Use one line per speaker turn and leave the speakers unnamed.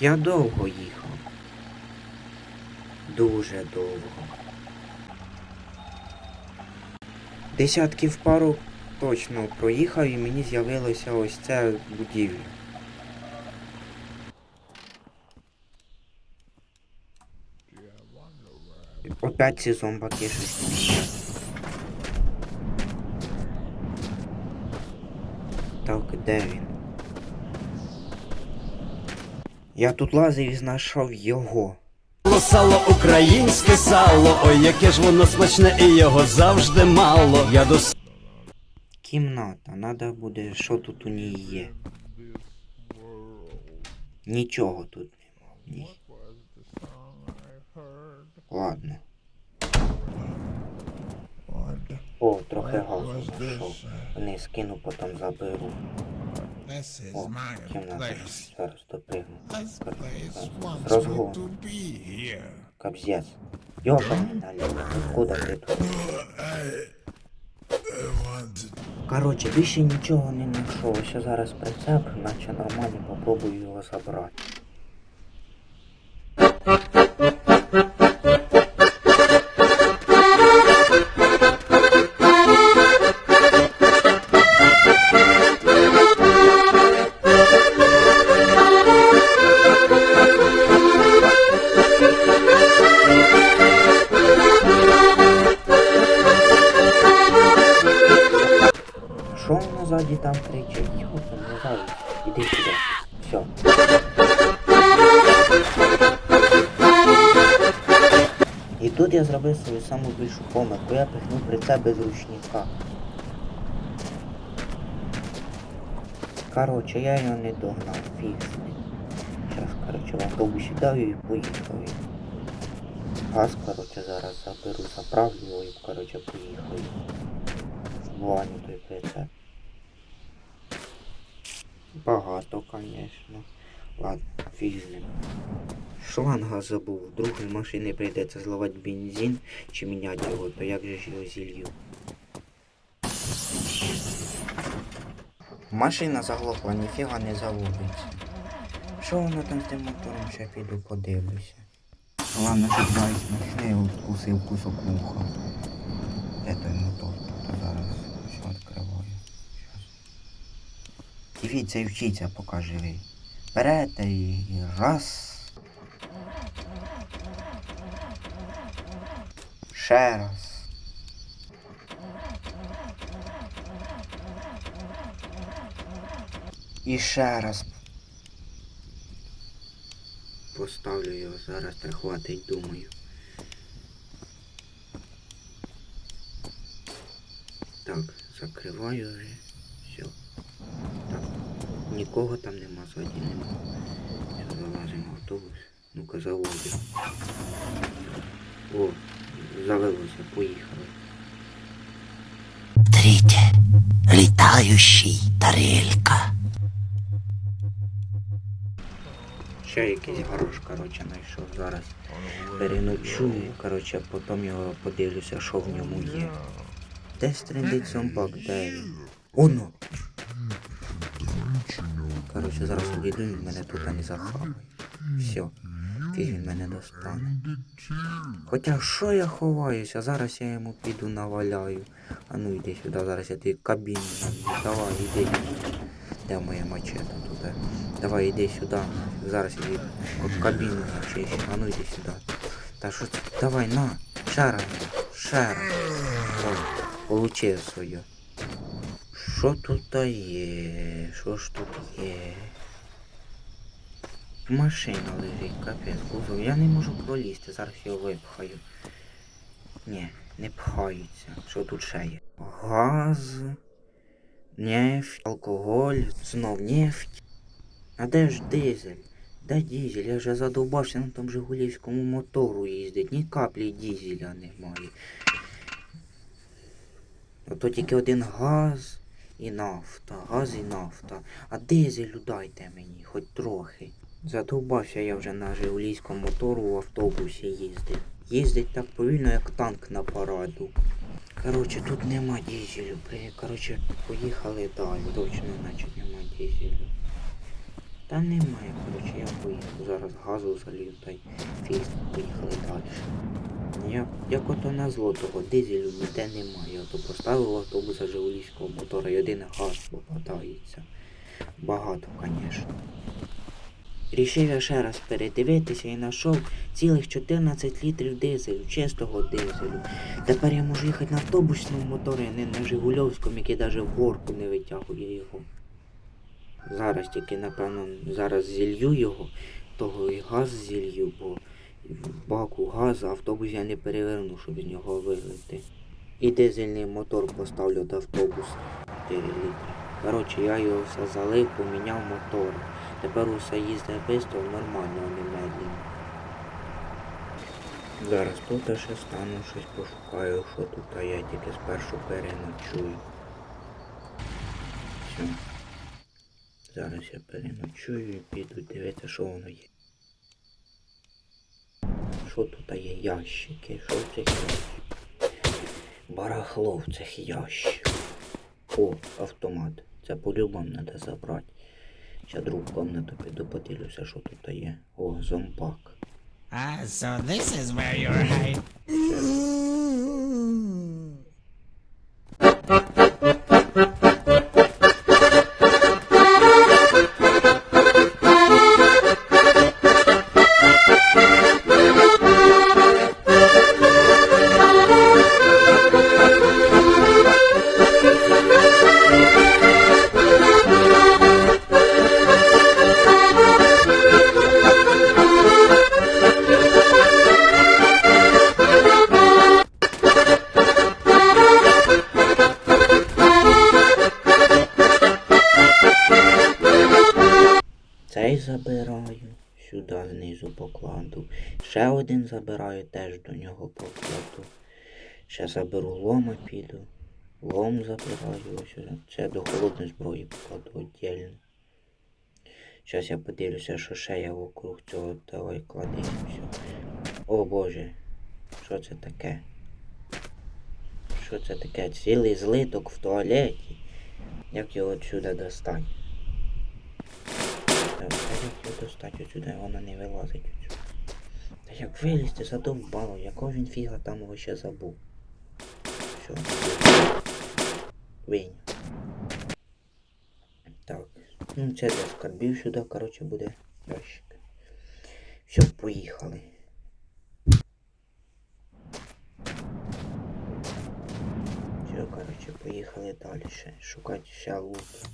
Я довго їхав. Дуже довго. Десятків пару точно проїхав і мені з'явилося ось ця будівля. Опять ці зомбаки щось. Так, де він? Я тут лазив і знайшов його.
Сало, українське сало, ой, яке ж воно смачне і його завжди мало. Я до
Кімната, надо буде, що тут у ній є. Нічого тут нема. Ладно. О, трохи газу знайшов. Не скину, потім заберу.
This is
О,
my
кімната.
place.
Зараз допригну.
This place wants me
Розгон.
to be here.
Кобзець. Йобаний наліво. Откуда ти тут? Коротше, більше нічого не знайшов. Ось зараз прицеп, наче нормально попробую його забрати. Я зробив свою саму більшу помилку. Я пихнув прицеп без ручника. Коротше, я його не догнав, ним. Зараз, коротше, в автобусі даю і поїхав. Газ, коротше, зараз заберу, заправлю його і, коротше, поїхав. В той прицеп. Багато, конечно. Ладно, фіг з ним. Шланга забув. Другої машини прийдеться зливати бензин чи міняти його, то як же ж його зілью? Машина заглохла, ніфіга не заводиться. Що воно там з тим мотором ще піду подивлюся. Ладно, що два машини вкусив кусок вуха. Де той мотор? Тут зараз все відкриваю. Дивіться і вчіться, поки. Берете і раз. Ще раз. І ще раз. Поставлю його зараз та хватить, думаю. Так, закриваю вже. Все. Так. Нікого там нема, ззаді нема. Залазимо в автобус. Ну-ка заводимо. О, завелося, поїхали.
Смотрите, летающий тарелька.
Ще якийсь гараж, коротше, знайшов зараз. Переночую, коротше, потім його подивлюся, що в ньому є. Де стрендить зомбак, де він? Оно! Коротше, зараз обійду, він мене тут не захаває. Все. Він мене достане. Хоча що я ховаюся, зараз я йому піду наваляю. А ну йди сюди, зараз я ти кабіну наб'ю. Давай, іди. Де моя мачета туди? Давай іди сюди. Зараз я кабіну начищу. А ну йди сюди. Та що це? Давай, на. Ще раз. Получив своє. Що тут є? Що ж тут є? Машина лежить, капець, кузов. Я не можу пролізти, зараз його випхаю. Ні, не пхається. Що тут ще є? Газ, нефть, алкоголь, знов нефть. А де ж дизель? Де дизель? Я вже задовбався на тому Жигулівському мотору їздить. Ні каплі дизеля немає. Ото тільки один газ і нафта, газ і нафта. А дизелю дайте мені, хоч трохи. Задовбався я вже на Жигулійському мотору в автобусі їздив. Їздить так повільно, як танк на параду. Коротше, тут нема дизелю. Коротше, поїхали далі. Точно, значить, нема дизелю. Та немає, коротше, я поїхав. Зараз газу залью та й фіст поїхали далі. Я, як ото на зло того дизелю ніде немає. Ото поставив автобуса Жигулівського мотора і один газ попадається. Багато, звісно. Рішив я ще раз передивитися і знайшов цілих 14 літрів дизелю, чистого дизелю. Тепер я можу їхати на автобусному моторі, а не на Жигульовському, який навіть в горку не витягує його. Зараз тільки, напевно, зараз зілью його, того і газ зілью, бо в баку газ, автобус я не переверну, щоб з нього вилити. І дизельний мотор поставлю до автобуса 4 літри. Коротше, я його все залив, поміняв мотор. Тепер усе їздить швидко, нормально, а не медленно. Зараз тут ще стану щось пошукаю, що тут, а я тільки спершу переночую. Все. Зараз я переночую і піду дивитися, що воно є. Що тут є ящики? Що в цих ящиках? Барахло в цих ящиках. О, автомат. Це по-любому треба забрати. Ще другу комнату піду подивлюся, що тут є. О, зомбак.
Ah, so this is where you're hiding.
Сюди знизу покладу. Ще один забираю, теж до нього покладу. Ще заберу лома піду. Лом забираю ось. Це до холодної зброї покладу віддільно. Зараз я подивлюся, що ще є вокруг цього. Давай клади все. О боже, що це таке? Що це таке? Цілий злиток в туалеті. Як його отсюди достати? Його достати отсюди, воно не вилазить отсюди. Та як вилізти, задовбало, якого він фіга там вообще забув. Все. Вийняв. Так. Ну це для скарбів сюди, коротше, буде ящик. Все, поїхали. Все, коротше, поїхали далі. Шукати ще лут.